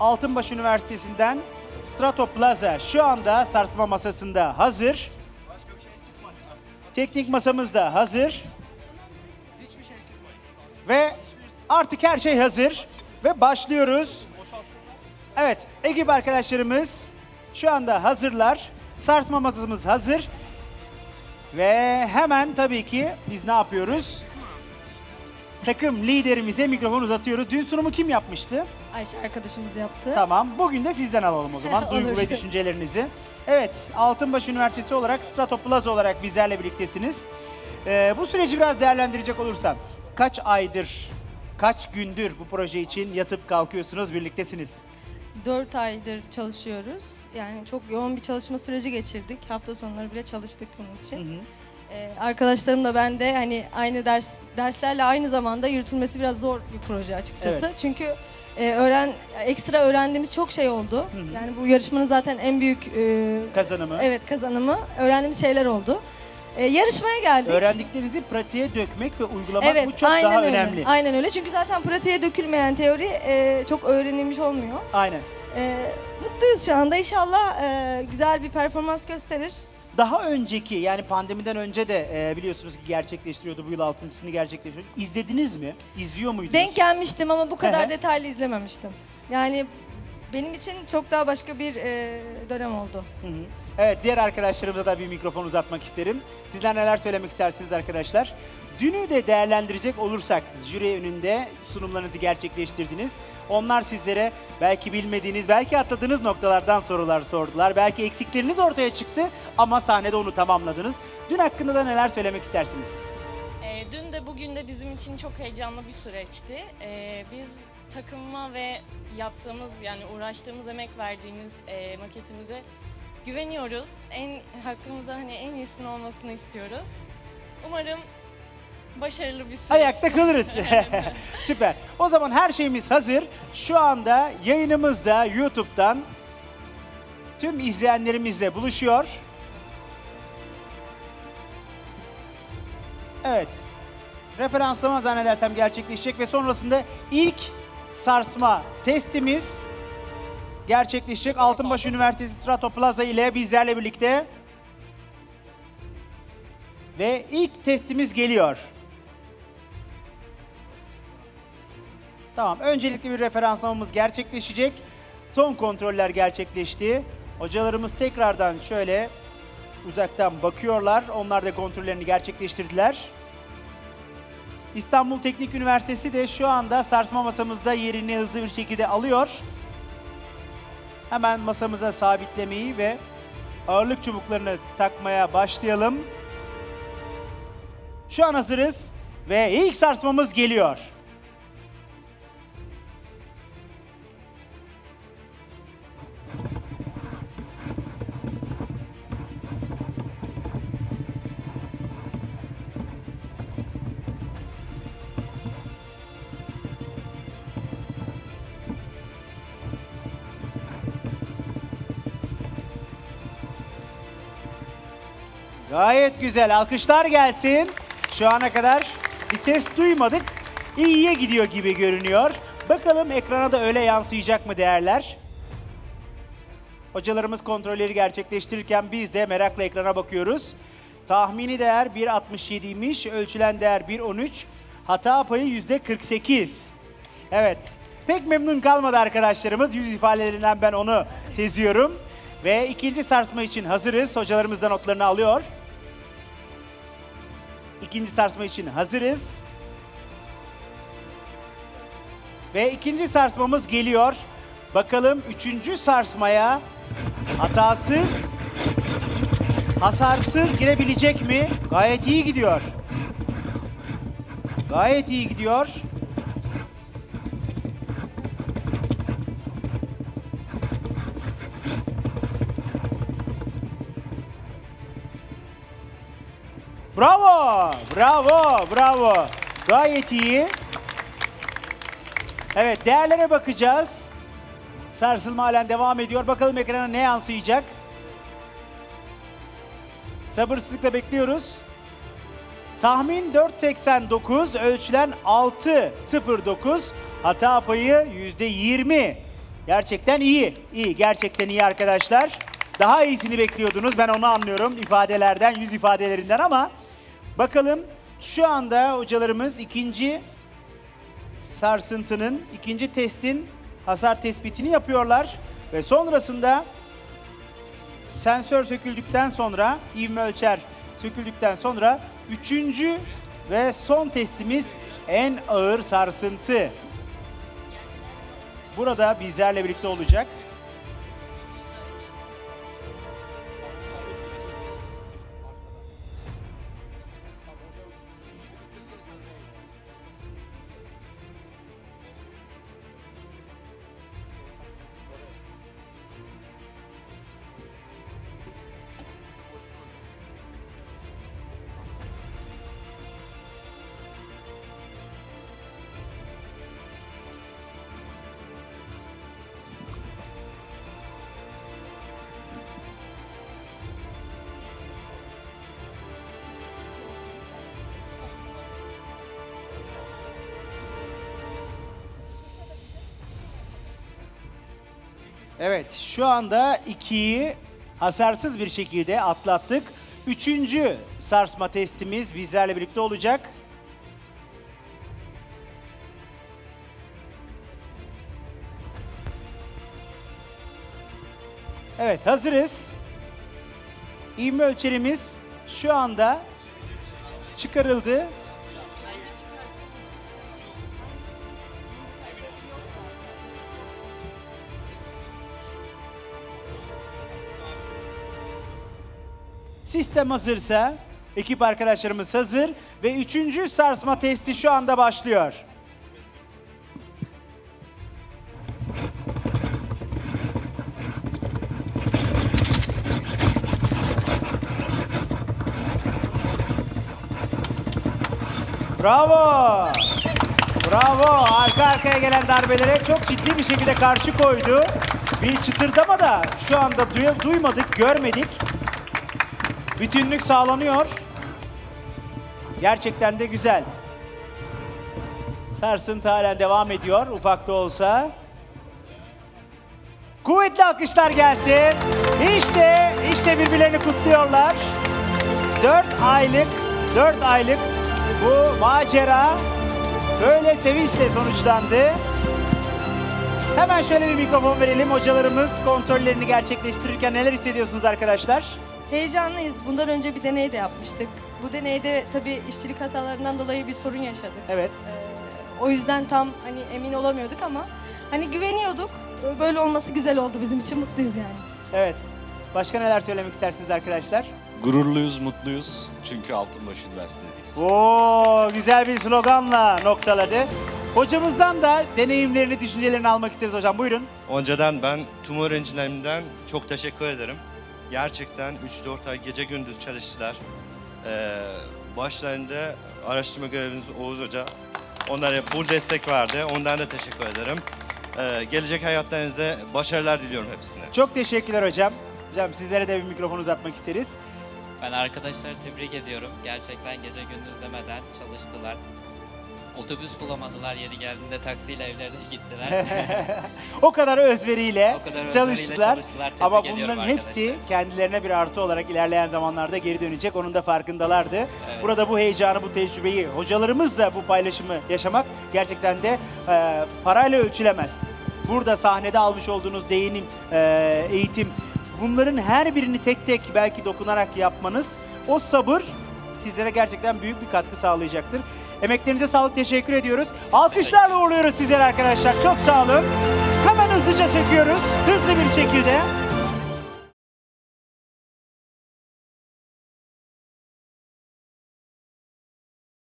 Altınbaş Üniversitesi'nden Strato Plaza şu anda sarsma masasında hazır. Teknik masamız da hazır. Ve artık her şey hazır ve başlıyoruz. Evet, ekip arkadaşlarımız şu anda hazırlar. Sarsma masamız hazır. Ve hemen tabii ki biz ne yapıyoruz? Takım liderimize mikrofon uzatıyoruz. Dün sunumu kim yapmıştı? Ayşe arkadaşımız yaptı. Tamam. Bugün de sizden alalım o zaman duygu ve düşüncelerinizi. Evet, Altınbaş Üniversitesi olarak Strato Plaza olarak bizlerle birliktesiniz. Ee, bu süreci biraz değerlendirecek olursan kaç aydır, kaç gündür bu proje için yatıp kalkıyorsunuz, birliktesiniz? 4 aydır çalışıyoruz. Yani çok yoğun bir çalışma süreci geçirdik. Hafta sonları bile çalıştık bunun için. Ee, arkadaşlarım da ben de hani aynı ders derslerle aynı zamanda yürütülmesi biraz zor bir proje açıkçası. Evet. Çünkü e, öğren ekstra öğrendiğimiz çok şey oldu. hı. Yani bu yarışmanın zaten en büyük e, Kazanımı. evet kazanımı öğrendiğimiz şeyler oldu. E, yarışmaya geldik. Öğrendiklerinizi pratiğe dökmek ve uygulamak Evet, bu çok aynen daha öyle. önemli. Aynen öyle. Çünkü zaten pratiğe dökülmeyen teori e, çok öğrenilmiş olmuyor. Aynen. E, mutluyuz şu anda. İnşallah e, güzel bir performans gösterir. Daha önceki yani pandemiden önce de e, biliyorsunuz ki gerçekleştiriyordu bu yıl altıncısını gerçekleştiriyordu. İzlediniz mi? İzliyor muydunuz? Denk gelmiştim ama bu kadar detaylı izlememiştim. Yani benim için çok daha başka bir e, dönem oldu. Hı hı. Evet, diğer arkadaşlarımıza da bir mikrofon uzatmak isterim. Sizler neler söylemek istersiniz arkadaşlar? Dünü de değerlendirecek olursak, jüri önünde sunumlarınızı gerçekleştirdiniz. Onlar sizlere belki bilmediğiniz, belki atladığınız noktalardan sorular sordular. Belki eksikleriniz ortaya çıktı ama sahnede onu tamamladınız. Dün hakkında da neler söylemek istersiniz? Ee, dün de bugün de bizim için çok heyecanlı bir süreçti. Ee, biz takıma ve yaptığımız yani uğraştığımız emek verdiğimiz e, maketimize güveniyoruz. En hakkımızda hani en iyisinin olmasını istiyoruz. Umarım başarılı bir süreç. Ayakta kalırız. Süper. O zaman her şeyimiz hazır. Şu anda yayınımızda YouTube'dan tüm izleyenlerimizle buluşuyor. Evet. Referanslama zannedersem gerçekleşecek ve sonrasında ilk sarsma testimiz gerçekleşecek. Altınbaş Üniversitesi Strato Plaza ile bizlerle birlikte. Ve ilk testimiz geliyor. Tamam, öncelikli bir referanslamamız gerçekleşecek. Son kontroller gerçekleşti. Hocalarımız tekrardan şöyle uzaktan bakıyorlar. Onlar da kontrollerini gerçekleştirdiler. İstanbul Teknik Üniversitesi de şu anda sarsma masamızda yerini hızlı bir şekilde alıyor. Hemen masamıza sabitlemeyi ve ağırlık çubuklarını takmaya başlayalım. Şu an hazırız ve ilk sarsmamız geliyor. Gayet güzel. Alkışlar gelsin. Şu ana kadar bir ses duymadık. İyiye gidiyor gibi görünüyor. Bakalım ekrana da öyle yansıyacak mı değerler? Hocalarımız kontrolleri gerçekleştirirken biz de merakla ekrana bakıyoruz. Tahmini değer 1.67'ymiş, ölçülen değer 1.13, hata payı %48. Evet, pek memnun kalmadı arkadaşlarımız. Yüz ifadelerinden ben onu seziyorum. Ve ikinci sarsma için hazırız. Hocalarımız da notlarını alıyor. İkinci sarsma için hazırız. Ve ikinci sarsmamız geliyor. Bakalım üçüncü sarsmaya hatasız, hasarsız girebilecek mi? Gayet iyi gidiyor. Gayet iyi gidiyor. Bravo! Bravo! Bravo! Gayet iyi. Evet, değerlere bakacağız. Sarsılma halen devam ediyor. Bakalım ekrana ne yansıyacak? Sabırsızlıkla bekliyoruz. Tahmin 4.89, ölçülen 6.09, hata payı %20. Gerçekten iyi. iyi. Gerçekten iyi arkadaşlar. Daha iyisini bekliyordunuz. Ben onu anlıyorum ifadelerden, yüz ifadelerinden ama bakalım şu anda hocalarımız ikinci sarsıntının, ikinci testin hasar tespitini yapıyorlar ve sonrasında sensör söküldükten sonra, ivme ölçer söküldükten sonra üçüncü ve son testimiz en ağır sarsıntı. Burada bizlerle birlikte olacak. Evet, şu anda ikiyi hasarsız bir şekilde atlattık. Üçüncü sarsma testimiz bizlerle birlikte olacak. Evet, hazırız. İvme ölçerimiz şu anda çıkarıldı. Sistem hazırsa, ekip arkadaşlarımız hazır ve üçüncü sarsma testi şu anda başlıyor. Bravo! Bravo! Arka arkaya gelen darbelere çok ciddi bir şekilde karşı koydu. Bir çıtırdama da şu anda duy- duymadık, görmedik. Bütünlük sağlanıyor. Gerçekten de güzel. Sarsıntı halen devam ediyor ufak da olsa. Kuvvetli alkışlar gelsin. İşte, işte birbirlerini kutluyorlar. 4 aylık, 4 aylık bu macera böyle sevinçle sonuçlandı. Hemen şöyle bir mikrofon verelim. Hocalarımız kontrollerini gerçekleştirirken neler hissediyorsunuz arkadaşlar? Heyecanlıyız. Bundan önce bir deney de yapmıştık. Bu deneyde tabii işçilik hatalarından dolayı bir sorun yaşadık. Evet. Ee, o yüzden tam hani emin olamıyorduk ama hani güveniyorduk. Böyle olması güzel oldu bizim için. Mutluyuz yani. Evet. Başka neler söylemek istersiniz arkadaşlar? Gururluyuz, mutluyuz. Çünkü Altınbaş Üniversitesi'ndeyiz. Oo, güzel bir sloganla noktaladı. Hocamızdan da deneyimlerini, düşüncelerini almak isteriz hocam. Buyurun. Önceden ben tüm öğrencilerimden çok teşekkür ederim. Gerçekten 3-4 ay gece gündüz çalıştılar. Ee, başlarında araştırma görevlimiz Oğuz Hoca. Onlara full destek verdi. Ondan da teşekkür ederim. Ee, gelecek hayatlarınızda başarılar diliyorum hepsine. Çok teşekkürler hocam. Hocam sizlere de bir mikrofon uzatmak isteriz. Ben arkadaşları tebrik ediyorum. Gerçekten gece gündüz demeden çalıştılar. Otobüs bulamadılar yeri geldiğinde taksiyle evlerine gittiler. o kadar özveriyle O kadar özveriyle çalıştılar. çalıştılar. Tebrik Ama ediyorum bunların hepsi arkadaşlar. kendilerine bir artı olarak ilerleyen zamanlarda geri dönecek. Onun da farkındalardı. Burada bu heyecanı, bu tecrübeyi hocalarımızla bu paylaşımı yaşamak gerçekten de e, parayla ölçülemez. Burada sahnede almış olduğunuz değinim, e, eğitim, bunların her birini tek tek belki dokunarak yapmanız, o sabır sizlere gerçekten büyük bir katkı sağlayacaktır. Emeklerinize sağlık, teşekkür ediyoruz. Alkışlarla uğurluyoruz sizleri arkadaşlar. Çok sağ olun. Hemen hızlıca söküyoruz, hızlı bir şekilde.